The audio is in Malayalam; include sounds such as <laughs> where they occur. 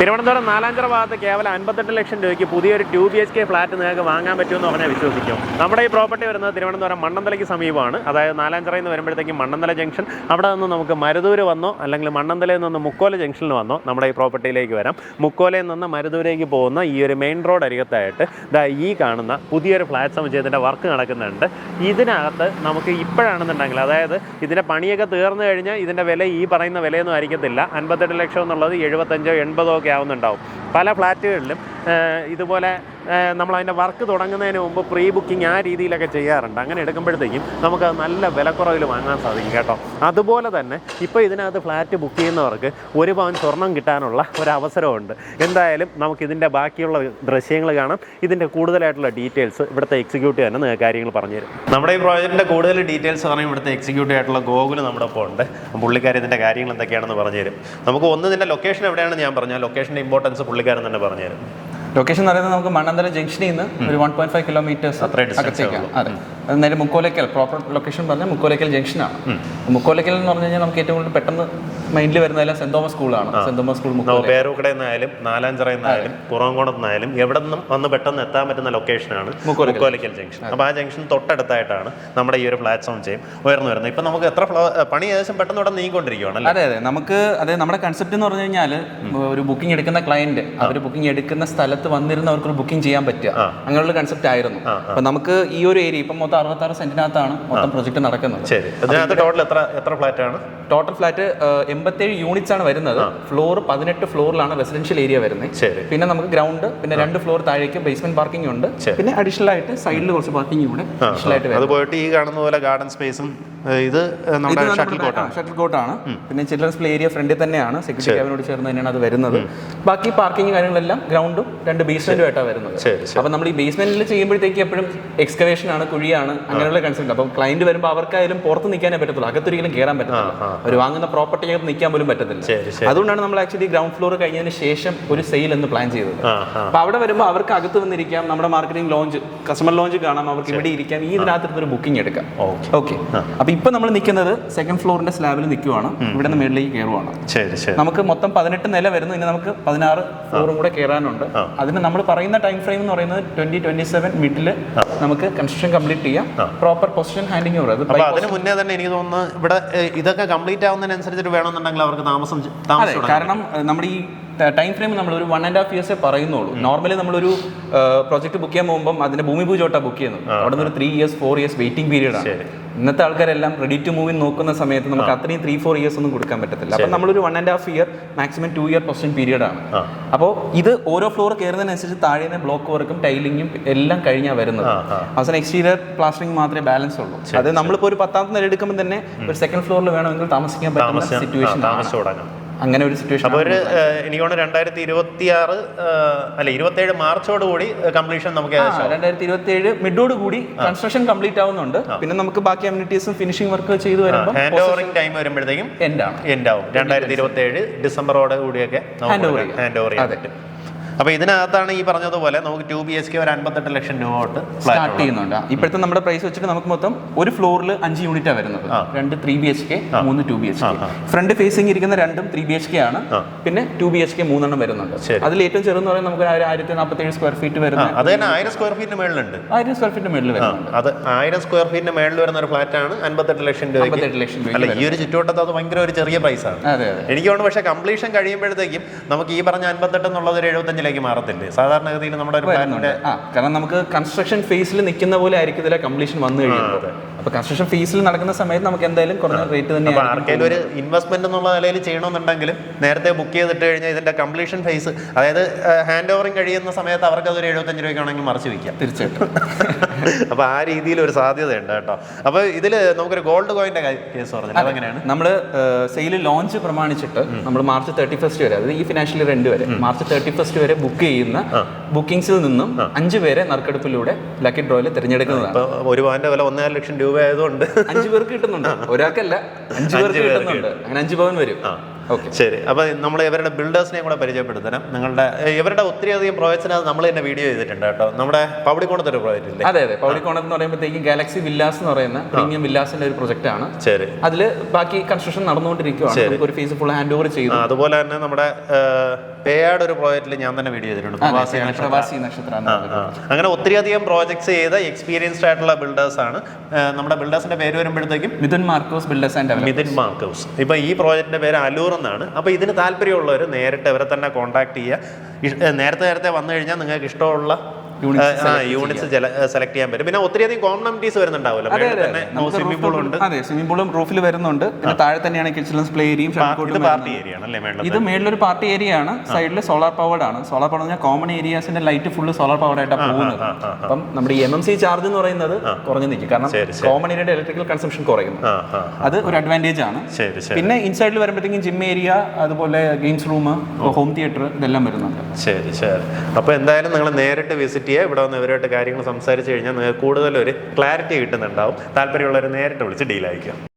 തിരുവനന്തപുരം നാലാഞ്ചിറ ഭാഗത്ത് കേവലം അൻപത്തെട്ട് ലക്ഷം രൂപയ്ക്ക് പുതിയൊരു two B H K flat നിങ്ങൾക്ക് വാങ്ങാൻ പറ്റുമെന്ന് പറഞ്ഞാൽ വിശ്വസിക്കും. നമ്മുടെ ഈ പ്രോപ്പർട്ടി വരുന്നത് തിരുവനന്തപുരം മണ്ണന്തലയ്ക്ക് സമീപമാണ്. അതായത് നാലാഞ്ചിറയിൽ നിന്ന് വരുമ്പോഴത്തേക്കും മണ്ണന്തല ജംഗ്ഷൻ അവിടെ നിന്ന് നമുക്ക് മരുതൂര് വന്നോ അല്ലെങ്കിൽ മണ്ണന്തലയിൽ നിന്ന് മുക്കോല ജംഗ്ഷനിൽ വന്നോ നമ്മുടെ ഈ പ്രോപ്പർട്ടിയിലേക്ക് വരാം. മുക്കോലയിൽ നിന്ന് മരുതൂരേക്ക് പോകുന്ന ഈ ഒരു മെയിൻ റോഡ് അരികത്തായിട്ട് ദാ ഈ കാണുന്ന പുതിയൊരു ഫ്ലാറ്റ് സമുച്ചയത്തിന്റെ വർക്ക് നടക്കുന്നുണ്ട്. ഇതിനകത്ത് നമുക്ക് ഇപ്പോഴാണെന്നുണ്ടെങ്കിൽ അതായത് ഇതിന്റെ പണിയൊക്കെ തീർന്നു കഴിഞ്ഞാൽ ഇതിന്റെ വില ഈ പറയുന്ന വിലയൊന്നും ആയിരിക്കത്തില്ല. അൻപത്തെട്ട് ലക്ഷം എന്നുള്ളത് എഴുപത്തഞ്ചോ എൺപതോ ഒക്കെ ആവുന്നുണ്ടാവും. പല ഫ്ലാറ്റുകളിലും ഇതുപോലെ നമ്മൾ അതിന്റെ വർക്ക് തുടങ്ങുന്നതിന് മുമ്പ് പ്രീ ബുക്കിംഗ് ആ രീതിയിലൊക്കെ ചെയ്യാറുണ്ട്. അങ്ങനെ എടുക്കുമ്പോഴത്തേക്കും നമുക്ക് നല്ല വിലക്കുറവിൽ വാങ്ങാൻ സാധിക്കും കേട്ടോ. അതുപോലെ തന്നെ ഇപ്പോൾ ഇതിനകത്ത് ഫ്ലാറ്റ് ബുക്ക് ചെയ്യുന്നവർക്ക് ഒരു പവൻ സ്വർണം കിട്ടാനുള്ള ഒരു അവസരമുണ്ട് എന്തായാലും നമുക്ക് ഇതിന്റെ ബാക്കിയുള്ള ദൃശ്യങ്ങൾ കാണാം. ഇതിന്റെ കൂടുതലായിട്ടുള്ള ഡീറ്റെയിൽസ് ഇവിടുത്തെ എക്സിക്യൂട്ടീവ് തന്നെ കാര്യങ്ങൾ പറഞ്ഞുതരും. നമ്മുടെ ഈ പ്രോജക്റ്റിന്റെ കൂടുതൽ ഡീറ്റെയിൽസ് പറയുമ്പോൾ ഇവിടുത്തെ എക്സിക്യൂട്ടീവ് ആയിട്ടുള്ള ഗോകുൽ നമ്മുടെ ഒപ്പം ഉണ്ട്. പുള്ളിക്കാരി ഇതിന്റെ കാര്യങ്ങൾ എന്തൊക്കെയാണെന്ന് പറഞ്ഞുതരും. നമുക്ക് ഒന്ന് ഇതിന്റെ ലൊക്കേഷൻ എവിടെയാണെന്ന് ഞാൻ പറഞ്ഞു. ലൊക്കേഷന്റെ ഇമ്പോർട്ടൻസ് പുള്ളിക്കാരൻ തന്നെ പറഞ്ഞുതരും. ലൊക്കേഷൻ എന്ന് പറയുന്നത് നമുക്ക് മണ്ണന്തര ജംഗ്ഷനിൽ നിന്ന് ഒരു വൺ പോയിന്റ് ഫൈവ് കിലോമീറ്റേഴ്സ് അകത്തേക്കാണ്. അതെ. അത് നേരെ മുക്കോലക്കൽ പ്രോപ്പർ ലൊക്കേഷൻ പറഞ്ഞാൽ മുക്കോലക്കൽ ജംഗ്ഷനാണ് മുക്കോലക്കൽ എന്ന് പറഞ്ഞു കഴിഞ്ഞാൽ നമുക്ക് ഏറ്റവും കൂടുതൽ പെട്ടെന്ന് മൈൻഡിൽ വരുന്നതെല്ലാം സെന്റ് തോമസ് സ്കൂളാണ് സെന്റ് തോമസ് സ്കൂൾ നമ്മൾ മുക്കോല പുറംകോണത്തുനിന്നായാലും എവിടെ നിന്നും വന്ന് പെട്ടെന്ന് എത്താൻ പറ്റുന്ന ലൊക്കേഷനാണ് മുക്കോലക്കൽ. ജംഗ്ഷൻ അപ്പോൾ ആ ജംഗ്ഷൻ തൊട്ടടുത്തായിട്ടാണ് നമ്മുടെ ഈ ഒരു പ്ലാറ്റ്ഫോം ചെയ്യും ഉയർന്നു വരുന്നത്. ഇപ്പം നമുക്ക് എത്ര പണി ഏകദേശം പെട്ടെന്ന് ഇവിടെ നീങ്ങിക്കൊണ്ടിരിക്കുകയാണ് അതെ അതെ. നമുക്ക് അതെ നമ്മുടെ കൺസെപ്റ്റ് എന്ന് പറഞ്ഞു കഴിഞ്ഞാൽ ഒരു ബുക്കിംഗ് എടുക്കുന്ന ക്ലയന്റ് അവർ ബുക്കിംഗ് എടുക്കുന്ന സ്ഥലത്ത് വന്നിരുന്ന് അവർക്ക് ബുക്കിംഗ് ചെയ്യാൻ പറ്റുക. അങ്ങനെയുള്ള കൺസെപ്റ്റ് ആയിരുന്നു. അപ്പൊ നമുക്ക് ഈ ഒരു ഏരിയ ഇപ്പം മൊത്തം അറുപത്താറ് സെന്റിനകത്താണ് മൊത്തം പ്രൊജക്ട് നടക്കുന്നത്. ടോട്ടൽ എത്ര എത്ര ഫ്ലാറ്റ് ആണ്? ടോട്ടൽ ഫ്ലാറ്റ് എൺപത്തേഴ് യൂണിറ്റ്സ് ആണ് വരുന്നത്. ഫ്ലോർ പതിനെട്ട് ഫ്ലോറിലാണ് റെസിഡൻഷ്യൽ ഏരിയ വരുന്നത്. പിന്നെ നമുക്ക് ഗ്രൗണ്ട് പിന്നെ രണ്ട് ഫ്ലോർ താഴേക്ക് ബേസ്മെന്റ് പാർക്കിംഗ് ഉണ്ട്. പിന്നെ അഡീഷണൽ ആയിട്ട് സൈഡിൽ കുറച്ച് പാർക്കിംഗ് ഉണ്ട് അഡീഷണൽ ആയിട്ട് ഈ കാണുന്ന പോലെ ഗാർഡൻ സ്പേസും ഇത് നമ്മുടെ ഷട്ടിൽ കോട്ടാണ്. ഷട്ടിൽ കോട്ടാണ്. പിന്നെ ചിൽഡ്രൻസ് പ്ലേ ഏരിയ ഫ്രണ്ടിൽ തന്നെയാണ്. സെക്യൂരിറ്റി ക്യാബിനോട് ചേർന്ന് തന്നെയാണ് അത് വരുന്നത്. ബാക്കി പാർക്കിംഗ് കാര്യങ്ങളെല്ലാം ഗ്രൗണ്ടും രണ്ട് ബേസ്മെന്റും ആയിട്ടാണ് വരുന്നത്. അപ്പൊ നമ്മൾ ഈ ബേസ്മെന്റിൽ ചെയ്യുമ്പോഴത്തേക്ക് എപ്പോഴും എക്സ്കവേഷൻ ആണ് കുഴിയാണ് അങ്ങനെയുള്ള കൺസെപ്റ്റ് അപ്പം ക്ലയന്റ് വരുമ്പോൾ അവർക്കായാലും പുറത്ത് നിൽക്കാനേ പറ്റത്തുള്ളൂ. അകത്തൊരിക്കലും കയറാൻ പറ്റത്തില്ല. അവർ വാങ്ങുന്ന പ്രോപ്പർട്ടി അകത്ത് നിൽക്കാൻ പോലും പറ്റത്തില്ല. അതുകൊണ്ടാണ് നമ്മൾ ആക്ച്വലി ഗ്രൗണ്ട് ഫ്ലോർ കഴിഞ്ഞതിന് ശേഷം ഒരു സെയിൽ എന്ന് പ്ലാൻ ചെയ്തത്. അപ്പൊ അവിടെ വരുമ്പോൾ അവർക്ക് അകത്ത് വന്നിരിക്കാം. നമ്മുടെ മാർക്കറ്റിംഗ് ലോഞ്ച് കസ്റ്റമർ ലോഞ്ച് കാണാം. അവർക്ക് ഇവിടെ ഇരിക്കാം. ഈ ഇതിനകത്ത് ഒരു ബുക്കിംഗ് എടുക്കാം. ഓക്കെ. ഓക്കെ. അപ്പൊ ഇപ്പൊ നമ്മൾ നിൽക്കുന്നത് സെക്കൻഡ് ഫ്ലോറിന്റെ സ്ലാബിൽ നിൽക്കുവാണ് ഇവിടെ നിന്ന് മേളിലേക്ക് കയറുവാണ് ശരി ശരി. നമുക്ക് മൊത്തം പതിനെട്ട് നില വരുന്നു. ഇനി നമുക്ക് പതിനാറ് ഫ്ലോറും കൂടെ കയറാനുണ്ട് അതിന് നമ്മൾ പറയുന്ന ടൈം ഫ്രെയിം എന്ന് പറയുന്നത് ട്വന്റി ട്വന്റി സെവൻ മിഡിൽ നമുക്ക് കൺസ്ട്രക്ഷൻ കംപ്ലീറ്റ് ചെയ്യാം. പ്രോപ്പർ പൊസിഷൻ ഹാൻഡിങ് ഓവർ അത് അതിന് മുന്നേ തന്നെ എനിക്ക് തോന്നുന്നു ഇവിടെ ഇതൊക്കെ കംപ്ലീറ്റ് ആവുന്നതിനനുസരിച്ചിട്ട് വേണമെന്നുണ്ടെങ്കിൽ അവർക്ക് താമസം താമസം കാരണം നമ്മുടെ ഈ ടൈം ഫ്രെയിം നമ്മൾ ഒരു വൺ ആൻഡ് ഹാഫ് ഇയേഴ്സേ പറയുന്നുള്ളൂ. നോർമലി നമ്മളൊരു പ്രോജക്റ്റ് ബുക്ക് ചെയ്യാൻ പോകുമ്പോൾ അതിന്റെ ഭൂമി പൂജോട്ടാ ബുക്ക് ചെയ്യുന്നത്. അവിടെ നിന്ന് ഒരു three years four years waiting period ആണ്. ഇന്നത്തെ ആൾക്കാരെല്ലാം റെഡി ടു മൂവിൻ നോക്കുന്ന സമയത്ത് നമുക്ക് അത്രയും ത്രീ ഫോർ ഇയേഴ്സ് ഒന്നും കൊടുക്കാൻ പറ്റത്തില്ല. അപ്പം നമ്മളൊരു one and half year maximum two year possession period ആണ്. അപ്പോൾ ഇത് ഓരോ ഫ്ലോർ കയറുന്നതിനനുസരിച്ച് താഴെ ബ്ലോക്ക് വർക്കും ടൈലിങ്ങും എല്ലാം കഴിഞ്ഞാൽ വരുന്നത്. അവസാനം എക്സ്റ്റീരിയർ പ്ലാസ്റ്ററിംഗ് മാത്രമേ ബാലൻസ് ഉള്ളൂ. അത് നമ്മളിപ്പോൾ ഒരു പത്താമത്തെ നില എടുക്കുമ്പോൾ തന്നെ ഒരു സെക്കൻഡ് ഫ്ലോറിൽ വേണമെങ്കിൽ താമസിക്കാൻ പറ്റുന്ന സിറ്റുവേഷൻ തുടങ്ങാം. അങ്ങനെ ഒരു സിറ്റുവേഷൻ അപ്പോൾ ഒരു എനിക്ക് തോന്നുന്നു രണ്ടായിരത്തി ഇരുപത്തി ആറ് അല്ല ഇരുപത്തേഴ് മാർച്ചോട് കൂടി കംപ്ലീഷൻ നമുക്ക് രണ്ടായിരത്തി ഇരുപത്തി ഏഴ് മിഡോട് കൂടി കൺസ്ട്രക്ഷൻ കംപ്ലീറ്റ് ആവുന്നുണ്ട്. പിന്നെ നമുക്ക് ബാക്കി അമ്യൂണിറ്റീസും ഫിനിഷിംഗ് വർക്ക് ചെയ്ത് വരുമ്പോൾ ഹാൻഡ് ഓവറിംഗ് ടൈം വരുമ്പോഴത്തേക്കും എൻഡ് ആണ്. എൻഡ് ആവും. രണ്ടായിരത്തി ഇരുപത്തി ഏഴ് ഡിസംബറോട് കൂടിയൊക്കെ. ഹാൻഡ് ഓവർ ചെയ്യാൻ പറ്റും. അപ്പോൾ ഇതിനകത്താണ് ഈ പറഞ്ഞതുപോലെ നമുക്ക് ടു ബി എച്ച് കെ ഒരു അൻപത്തെട്ട് ലക്ഷം രൂപ തൊട്ട് സ്റ്റാർട്ട് ചെയ്യുന്നുണ്ട്. ഇപ്പോഴത്തെ നമ്മുടെ പ്രൈസ് വെച്ചിട്ട് നമുക്ക് മൊത്തം ഒരു ഫ്ലോറിൽ അഞ്ച് യൂണിറ്റാണ് വരുന്നത്. രണ്ട് ത്രീ ബി എച്ച് കെ മൂന്ന് two B H K front facing ഇരിക്കുന്ന രണ്ടും ത്രീ ബി എച്ച് കെ ആണ്. പിന്നെ ടു ബി എച്ച് കെ മൂന്നെണ്ണം വരുന്നുണ്ട്. അതിൽ ഏറ്റവും ചെറുതെന്ന് പറയുന്നത് നമുക്ക് ഒരു ആയിരത്തി നാൽപ്പത്തി ഏഴ് സ്ക്വയർ ഫീറ്റ് വരുന്നത് അത് തന്നെ ആയിരം സ്ക്വയർ ഫീറ്റിന് മേളിലുണ്ട്. ആയിരം സ്ക്വയർ ഫീറ്റിന് മേളിൽ വരുന്നുണ്ട്. അത് ആയിരം സ്ക്വയർ ഫീറ്റിന് മേളിൽ വരുന്ന ഒരു ഫ്ലാറ്റ് ആണ് അൻപത്തെട്ട് ലക്ഷം രൂപ ലക്ഷം രൂപ അല്ല ഈ ഒരു ചുറ്റുവട്ടത്ത് അത് ഭയങ്കര ഒരു ചെറിയ പ്രൈസാണ് എനിക്ക് തോന്നുന്നു പക്ഷേ കംപ്ലീഷൻ കഴിയുമ്പോഴത്തേക്കും നമുക്ക് ഈ പറഞ്ഞ അൻപത്തെട്ട് എന്നുള്ളത് ഒരു എഴുപത്തഞ്ചിലേക്ക് മാറത്തില്ലേ? സാധാരണഗതിയിൽ നമ്മുടെ ഒരു പ്ലാനിന്റെ കാരണം നമുക്ക് കൺസ്ട്രക്ഷൻ ഫേസിൽ നിൽക്കുന്ന പോലെ ആയിരിക്കും ഇതിലെ കംപ്ലീഷൻ വന്നു കഴിയുന്നത്. അപ്പൊ കൺസ്ട്രക്ഷൻ ഫേസിൽ നടക്കുന്ന സമയത്ത് നമുക്ക് എന്തായാലും കുറഞ്ഞ റേറ്റ് തന്നെ ആർക്കെങ്കിലും ഒരു ഇൻവെസ്റ്റ്മെന്റ് എന്നുള്ള നിലയിൽ ചെയ്യണമെന്നുണ്ടെങ്കിലും നേരത്തെ ബുക്ക് ചെയ്തിട്ട് കഴിഞ്ഞാൽ ഇതിന്റെ കംപ്ലീഷൻ ഫേസ് അതായത് ഹാൻഡ് ഓവറിംഗ് കഴിയുന്ന സമയത്ത് അവർക്ക് അതൊരു എഴുപത്തഞ്ച് രൂപയ്ക്കാണെങ്കിൽ മറിച്ച് വിൽക്കാം. തീർച്ചയായിട്ടും. <laughs> അപ്പൊ ആ രീതിയിൽ ഒരു സാധ്യതയുണ്ട് കേട്ടോ. അപ്പൊ ഇതിൽ നമുക്കൊരു ഗോൾഡ് കോയിന്റെ കേസ് പറഞ്ഞു അതെങ്ങനെയാണ്? നമ്മൾ സെയിൽ ലോഞ്ച് പ്രമാണിച്ചിട്ട് നമ്മൾ മാർച്ച് തേർട്ടി ഫസ്റ്റ് വരെ അതായത് ഈ ഫിനാൻഷ്യൽ രണ്ട് വരെ മാർച്ച് തേർട്ടി ഫസ്റ്റ് വരെ ബുക്ക് ചെയ്യുന്ന ബുക്കിംഗ്സിൽ നിന്നും അഞ്ചു പേരെ നറുക്കെടുപ്പിലൂടെ ലക്കി ഡ്രോയിൽ തിരഞ്ഞെടുക്കുന്നതാണ്. ഒരു പവന്റെ വില ഒന്നര ലക്ഷം രൂപ ആയതുകൊണ്ട് അഞ്ചു പേർക്ക് കിട്ടുന്നുണ്ട്. ഒരാൾക്കല്ല അഞ്ചു പേർക്ക് കിട്ടുന്നുണ്ട്. അങ്ങനെ അഞ്ചു പവൻ വരും. ശരി. അപ്പോൾ നമ്മൾ ഇവരുടെ ബിൽഡേഴ്സിനെയും കൂടെ പരിചയപ്പെടുത്തണം. നിങ്ങളുടെ ഇവരുടെ ഒത്തിരി അധികം പ്രോജക്ട്സിന് നമ്മൾ തന്നെ വീഡിയോ ചെയ്തിട്ടുണ്ട് കേട്ടോ. നമ്മുടെ പൗളിക്കോണത്തെ ഒരു പ്രോജക്റ്റ് ഇല്ലേ? അതെ അതെ. പൗളിക്കോണത്ത് എന്ന് പറയുമ്പോഴത്തേക്കും ഗാലക്സി വില്ലാസ് എന്ന് പറയുന്ന പ്രീമിയം വില്ലാസിന്റെ ഒരു പ്രൊജക്റ്റ് ആണ്. ശരി. അതിൽ ബാക്കി കൺസ്ട്രക്ഷൻ നടന്നുകൊണ്ടിരിക്കുകയാണ് ഒരു ഫേസ് ഫുൾ ഹാൻഡ് ഓവർ ചെയ്തു. അതുപോലെ തന്നെ നമ്മുടെ പേയാട് ഒരു പ്രോജക്റ്റിൽ ഞാൻ തന്നെ വീഡിയോ ചെയ്തിട്ടുണ്ട്. പ്രവാസി നക്ഷത്രം. അങ്ങനെ ഒത്തിരി ഒത്തിരിയധികം പ്രോജക്ട്സ് ചെയ്ത എക്സ്പീരിയൻസ്ഡ് ആയിട്ടുള്ള ബിൽഡേഴ്സ് ആണ്. നമ്മുടെ ബിൽഡേഴ്സിന്റെ പേര് വരുമ്പോഴത്തേക്കും മിഥുൻ മാർക്കോസ് ബിൽഡേഴ്സ് ആൻഡ് മിഥിൻ മാർക്കോസ്. ഇപ്പൊ ഈ പ്രോജക്റ്റിന്റെ പേര് അലൂർ എന്നാണ് അപ്പോൾ ഇതിന് താല്പര്യമുള്ളവർ നേരിട്ട് ഇവരെ തന്നെ കോൺടാക്ട് ചെയ്യുക. നേരത്തെ നേരത്തെ വന്നു കഴിഞ്ഞാൽ നിങ്ങൾക്ക് ഇഷ്ടമുള്ള യൂണിറ്റ്സ് സെലക്ട് ചെയ്യാൻ പറ്റും. പിന്നെ ഒത്തിരിയധികം കോമണമിറ്റീസ് വരുന്നുണ്ടാവുമല്ലോ. തന്നെ സ്വിമ്മിംഗ് പൂൾ ഉണ്ട്. അതെ സ്വിമ്മിംഗ് പൂളും റൂഫിൽ വരുന്നുണ്ട്. പിന്നെ താഴെ തന്നെയാണ് കിച്ചൺസ് പ്ലേ ഏരിയയും പാർട്ടി ഏരിയ ആണ് അല്ലേ മേളിൽ ഇത് മേളിലൊരു പാർട്ടി ഏരിയ ആണ് സൈഡിൽ സോളാർ പവർഡ് ആണ്. സോളാർ പവർ പറഞ്ഞാൽ കോമൺ ഏരിയാസിന്റെ ലൈറ്റ് ഫുള്ള് സോളാർ പവർ ആയിട്ടാണ് പോകുന്നത്. അപ്പം നമ്മുടെ എം എം സി ചാർജ് എന്ന് പറയുന്നത് കുറഞ്ഞു നിൽക്കും. കാരണം കോമൺ ഏരിയയുടെ ഇലക്ട്രിക്കൽ കൺസംഷൻ കുറയുന്നു. അത് ഒരു അഡ്വാന്റേജ് ആണ്. പിന്നെ ഇൻസൈഡിൽ വരുമ്പോഴത്തേക്കും ജിം ഏരിയ അതുപോലെ ഗെയിംസ് റൂം ഹോം തിയേറ്റർ ഇതെല്ലാം വരുന്നുണ്ട്. ശരി ശരി. അപ്പോൾ എന്തായാലും നിങ്ങൾ നേരിട്ട് വിസിറ്റ് ചെയ്യുക ഇവിടെ വന്ന് ഇവരുമായിട്ട് കാര്യങ്ങൾ സംസാരിച്ച് കഴിഞ്ഞാൽ നിങ്ങൾക്ക് കൂടുതലൊരു ക്ലാരിറ്റി കിട്ടുന്നുണ്ടാവും. താല്പര്യമുള്ളവർ നേരിട്ട് വിളിച്ച് ഡീൽ അയക്കുക